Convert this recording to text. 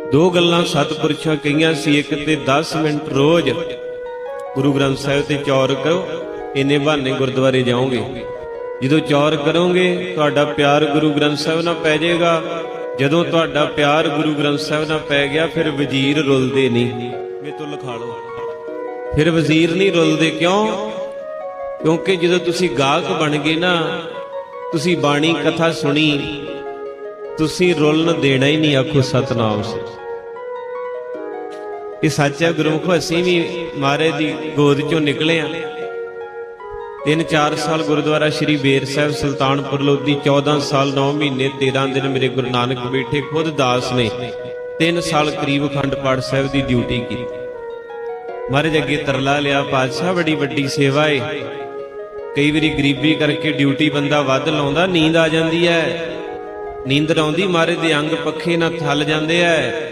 ਦੋ ਗੱਲਾਂ ਸਤਿਪੁਰਸ਼ਾਂ ਕਹੀਆਂ ਸੀ, ਇੱਕ ਤੇ 10 ਮਿੰਟ ਰੋਜ਼। ਗੁਰੂ ਗ੍ਰੰਥ ਸਾਹਿਬ ਤੇ ਚੌਰ ਕਰੋ, ਇੰਨੇ ਬਹਾਨੇ ਗੁਰਦੁਆਰੇ ਜਾਓਗੇ। ਜਦੋਂ ਚੌਰ ਕਰੋਗੇ, ਤੁਹਾਡਾ ਪਿਆਰ ਗੁਰੂ ਗ੍ਰੰਥ ਸਾਹਿਬ ਨਾਲ ਪੈ ਜਾਏਗਾ। ਜਦੋਂ ਤੁਹਾਡਾ ਪਿਆਰ ਗੁਰੂ ਗ੍ਰੰਥ ਸਾਹਿਬ ਨਾਲ ਪੈ ਗਿਆ, ਫਿਰ ਵਜ਼ੀਰ ਰੁਲਦੇ ਨਹੀਂ। ਮੇ ਤੋਂ ਲਿਖਾ ਲਓ। ਫਿਰ ਵਜ਼ੀਰ ਨਹੀਂ ਰੁਲਦੇ ਕਿਉਂ? ਕਿਉਂਕਿ ਜਦੋਂ ਤੁਸੀਂ ਗਾਹਕ ਬਣ ਗਏ ਨਾ, ਤੁਸੀਂ ਬਾਣੀ ਕਥਾ ਸੁਣੀ ਤੁਸੀਂ ਰੁਲਣ ਦੇਣਾ ਹੀ ਨਹੀਂ ਆਖੋ ਸਤਨਾਮ ਸੇ। ਇਹ ਸੱਚ ਹੈ, ਗੁਰਮੁਖੋ, ਅਸੀਂ ਵੀ ਮਹਾਰਾਜ ਦੀ ਗੋਦ ਚੋਂ ਨਿਕਲੇ ਆ ਤਿੰਨ ਚਾਰ ਸਾਲ ਗੁਰਦੁਆਰਾ ਸ੍ਰੀ ਬੇਰ ਸਾਹਿਬ ਸੁਲਤਾਨਪੁਰ ਲੋਧੀ 14 ਸਾਲ 9 ਮਹੀਨੇ 13 ਦਿਨ ਮੇਰੇ ਗੁਰੂ ਨਾਨਕ ਬੈਠੇ, ਖੁਦ ਦਾਸ ਨੇ 3 ਸਾਲ ਕਰੀਬ ਅਖੰਡ ਪਾਠ ਸਾਹਿਬ ਦੀ ਡਿਊਟੀ ਕੀਤੀ। ਮਹਾਰਾਜ ਅੱਗੇ ਤਰਲਾ ਲਿਆ, ਪਾਤਸ਼ਾਹ, ਬੜੀ ਵੱਡੀ ਸੇਵਾ ਏ। ਕਈ ਵਾਰੀ ਗਰੀਬੀ ਕਰਕੇ ਡਿਊਟੀ ਬੰਦਾ ਵੱਧ ਲਾਉਂਦਾ, ਨੀਂਦ ਆ ਜਾਂਦੀ ਹੈ। ਨੀਂਦਰ ਆਉਂਦੀ ਮਾਰੇ ਦੇ ਅੰਗ ਪੱਖੇ ਨਾਲ ਥੱਲ ਜਾਂਦੇ ਐ।